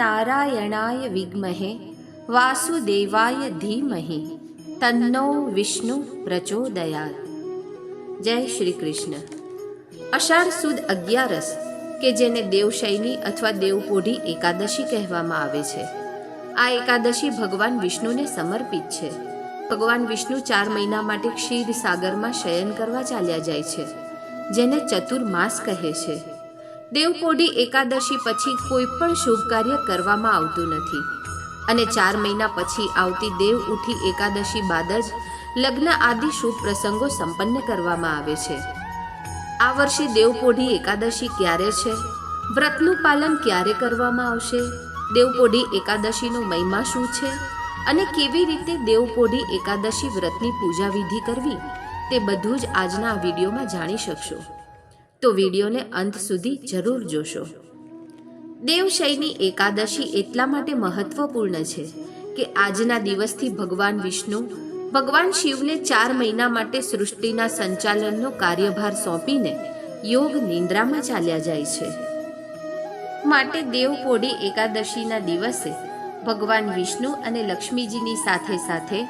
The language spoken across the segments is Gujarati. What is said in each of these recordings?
નારાયણાય વિદ્મહે વાસુદેવાય ધીમહિ તન્નો વિષ્ણુ પ્રચોદયાત જય શ્રી કૃષ્ણ અષાઢ સુદ અગિયારસ કે જેને દેવશૈની અથવા દેવપોઢી એકાદશી કહેવામાં આવે છે. આ એકાદશી ભગવાન વિષ્ણુને સમર્પિત છે. ભગવાન વિષ્ણુ ચાર મહિના માટે ક્ષીર સાગરમાં શયન કરવા ચાલ્યા જાય છે, જેને ચતુર્માસ કહે છે. દેવપોઢી એકાદશી પછી કોઈ પણ શુભ કાર્ય કરવામાં આવતું નથી. અને ચાર મહિના પછી આવતી દેવ ઉઠી એકાદશી બાદ જ લગ્ન આદિ શુભ પ્રસંગો સંપન્ન કરવામાં આવે છે. આ વર્ષે દેવપોઢી એકાદશી ક્યારે છે? વ્રતનું પાલન ક્યારે કરવામાં આવશે? દેવપોઢી એકાદશીનો મહિમા શું છે? અને કેવી રીતે દેવપોઢી એકાદશી વ્રતની પૂજા વિધિ કરવી? તે બધું જ આજના આ વિડીયોમાં જાણી શકશો. તો વિડીયોને અંત સુધી જરૂર જોશો. દેવશયની એકાદશી એટલા માટે મહત્વપૂર્ણ છે કે આજના દિવસથી ભગવાન વિષ્ણુ, ભગવાન શિવને ચાર મહિના માટે સૃષ્ટિના સંચાલનનો કાર્યભાર સોંપીને યોગ નિંદ્રામાં ચાલ્યા જાય છે. માટે દેવપોડી એકાદશીના દિવસે ભગવાન વિષ્ણુ અને લક્ષ્મીજીની સાથે સાથે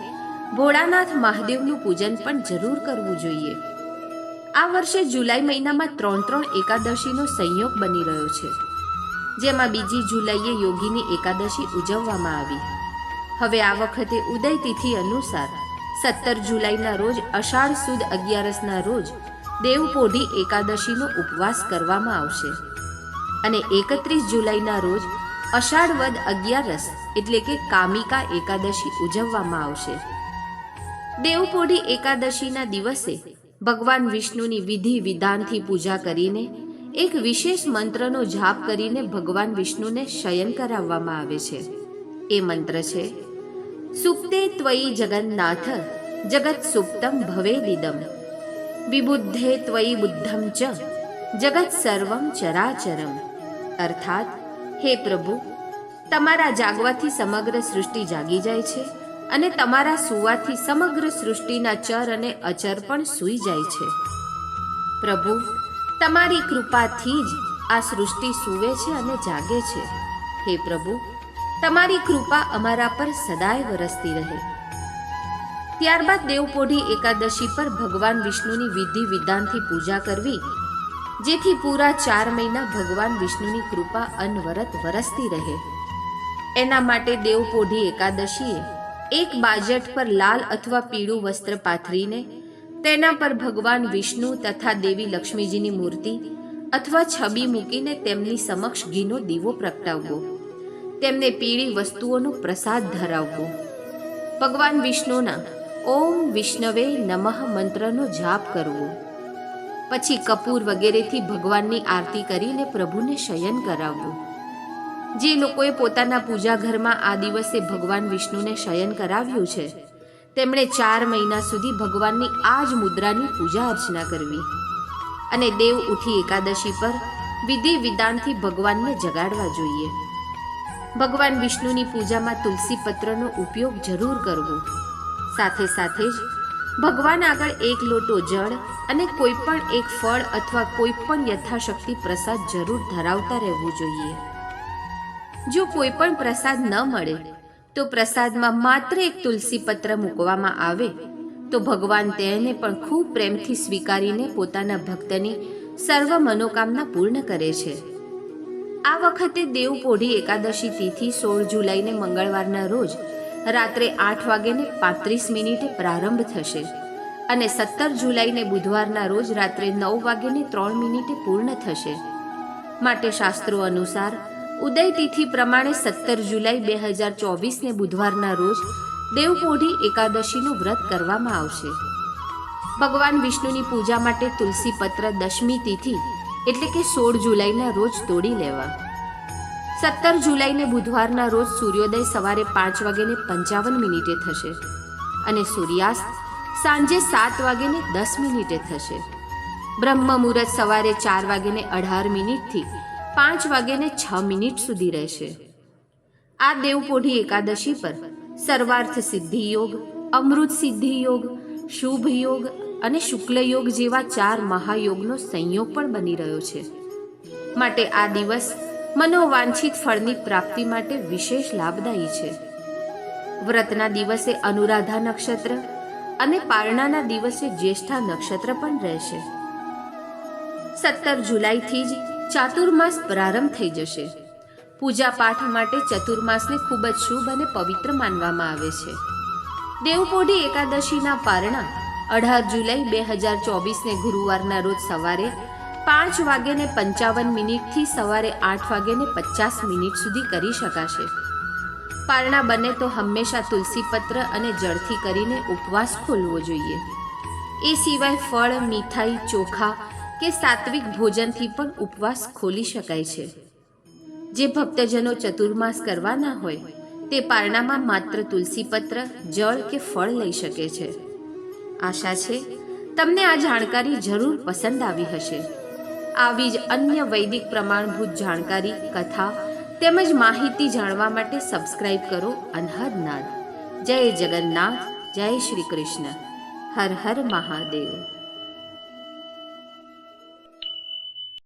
ભોળાનાથ મહાદેવનું પૂજન પણ જરૂર કરવું જોઈએ. આ વર્ષે જુલાઈ મહિનામાં ત્રણ ત્રણ એકાદશીનો સંયોગ બની રહ્યો છે, જેમાં બીજી જુલાઈએ યોગીની એકાદશી ઉજવવામાં આવી. હવે આ વખતે ઉદય તિથિ અનુસાર સત્તર જુલાઈના રોજ અષાઢ સુદ અગિયારસના રોજ દેવપોઢી એકાદશીનો ઉપવાસ કરવામાં આવશે. અને એકત્રીસ જુલાઈના રોજ અષાઢ વદ અગિયારસ એટલે કે કામિકા એકાદશી ઉજવવામાં આવશે. દેવપોઢી એકાદશીના દિવસે ભગવાન વિષ્ણુની વિધિ વિધાનથી પૂજા કરીને, એક વિશેષ મંત્રનો જાપ કરીને ભગવાન વિષ્ણુને શયન કરાવવામાં આવે છે. એ મંત્ર છે સુપ્તે ત્વયી જગન્નાથ, જગત સુપ્તમ ભવેદિદમ. વિબુદ્ધે ત્વયી બુદ્ધમ ચ, જગત સર્વમ ચરાચરમ. અર્થાત, હે પ્રભુ, તમારા જાગવાથી સમગ્ર સૃષ્ટિ જાગી જાય છે અને તમારા સુવાથી સમગ્ર સૃષ્ટિના ચર અને અચર પણ સૂઈ જાય છે. પ્રભુ, તમારી કૃપાથી જ આ સૃષ્ટિ સૂવે છે અને જાગે છે. હે પ્રભુ, તમારી કૃપા અમારા પર સદાય વરસતી રહે. ત્યારબાદ દેવપોઢી એકાદશી પર ભગવાન વિષ્ણુની વિધિ વિધાનથી પૂજા કરવી, જેથી પૂરા ચાર મહિના ભગવાન વિષ્ણુની કૃપા અનવરત વરસતી રહે. એના માટે દેવપોઢી એકાદશીએ એક બાજટ પર લાલ અથવા પીળું વસ્ત્ર પાથરીને, તેના પર ભગવાન વિષ્ણુ તથા દેવી લક્ષ્મીજીની મૂર્તિ અથવા છબી મૂકીને તેમની સમક્ષ ઘીનો દીવો પ્રગટાવવો. તેમને પીળી વસ્તુઓનો પ્રસાદ ધરાવવો. ભગવાન વિષ્ણુના ઓમ વિષ્ણવે નમઃ મંત્રનો જાપ કરવો. પછી કપૂર વગેરેથી ભગવાનની આરતી કરીને પ્રભુને શયન કરાવવું. જે લોકોએ પોતાના પૂજા ઘરમાં આ દિવસે ભગવાન વિષ્ણુને શયન કરાવ્યું છે. તેમણે ચાર મહિના સુધી ભગવાનની આ જ મુદ્રાની પૂજા અર્ચના કરવી. અને દેવ ઉઠી એકાદશી પર વિધિ વિધાનથી ભગવાનને જગાડવા જોઈએ. ભગવાન વિષ્ણુની પૂજામાં તુલસી પત્રનો ઉપયોગ જરૂર કરવો. સાથે સાથે જ ભગવાન આગળ એક લોટો જળ અને કોઈ પણ એક ફળ અથવા કોઈ પણ યથાશક્તિ પ્રસાદ જરૂર ધરાવતા રહેવું જોઈએ. જો કોઈ પણ પ્રસાદ ન મળે, તો પ્રસાદમાં માત્ર એક તુલસી પત્ર મૂકવામાં આવે, તો ભગવાન તેને પણ ખૂબ પ્રેમથી સ્વીકારીને પોતાના ભક્તની સર્વ મનોકામના પૂર્ણ કરે છે. આ વખતે દેવપોઢી એકાદશી તિથિ સોળ જુલાઈને મંગળવારના રોજ રાત્રે આઠ વાગ્યે પાંત્રીસ મિનિટે પ્રારંભ થશે અને સત્તર જુલાઈને બુધવારના રોજ રાત્રે નવ વાગ્યે ત્રણ મિનિટે પૂર્ણ થશે. માટે શાસ્ત્રો અનુસાર ઉદય તિથિ પ્રમાણે સત્તર જુલાઈ બે હજાર ચોવીસને બુધવારના રોજ દેવપોઢી એકાદશીનું વ્રત કરવામાં આવશે. ભગવાન વિષ્ણુની પૂજા માટે તુલસી પત્ર દશમી તિથિ એટલે કે સોળ જુલાઈના રોજ તોડી લેવા. સત્તર જુલાઈને બુધવારના રોજ સૂર્યોદય સવારે પાંચ વાગ્યે પંચાવન મિનિટે થશે અને સૂર્યાસ્ત સાંજે સાત વાગ્યે દસ મિનિટે થશે. બ્રહ્મ મુહૂર્ત સવારે ચાર વાગ્યે અઢાર મિનિટથી પાંચ વાગ્યાને છ મિનિટ સુધી રહેશે. આ દેવપોઢી એકાદશી પર સર્વાર્થ સિદ્ધિ યોગ, અમૃત સિદ્ધિ યોગ, શુભ યોગ અને શુક્લ યોગ જેવા ચાર મહાયોગનો સંયોગ પણ બની રહ્યો છે. માટે આ દિવસ મનોવાંછિત ફળની પ્રાપ્તિ માટે વિશેષ લાભદાયી છે. વ્રતના દિવસે અનુરાધા નક્ષત્ર અને પારણાના દિવસે જ્યેષ્ઠા નક્ષત્ર પણ રહેશે. સત્તર જુલાઈથી જ ચાતુર્માસ પ્રારંભ થઈ જશે. પૂજા પાઠ માટે ચતુર્માસને ખૂબ જ શુભ અને પવિત્ર માનવામાં આવે છે. દેવપોઢી એકાદશીના પારણા, અઢાર જુલાઈ બે હજાર ચોવીસને ગુરુવારના રોજ સવારે પાંચ વાગ્યાને પંચાવન મિનિટથી સવારે આઠ વાગ્યાને પચાસ મિનિટ સુધી કરી શકાશે. પારણા બને તો હંમેશા તુલસી પત્ર અને જળથી કરીને ઉપવાસ ખોલવો જોઈએ. એ સિવાય ફળ, મીઠાઈ, ચોખા કે સાત્વિક ભોજનથી પણ ઉપવાસ ખોલી શકાય છે. જે ભક્તજનો ચતુર્માસ કરવાના હોય, તે પારણામાં માત્ર તુલસી પત્ર, જળ કે ફળ લઈ શકે છે. આશા છે, તમને આ જાણકારી જરૂર પસંદ આવી હશે. આવી જ અન્ય વૈદિક પ્રમાણભૂત જાણકારી, કથા તેમજ માહિતી જાણવા માટે સબસ્ક્રાઇબ કરો અનહદ નાદ. જય જગન્નાથ, જય શ્રી કૃષ્ણ. હર હર મહાદેવ.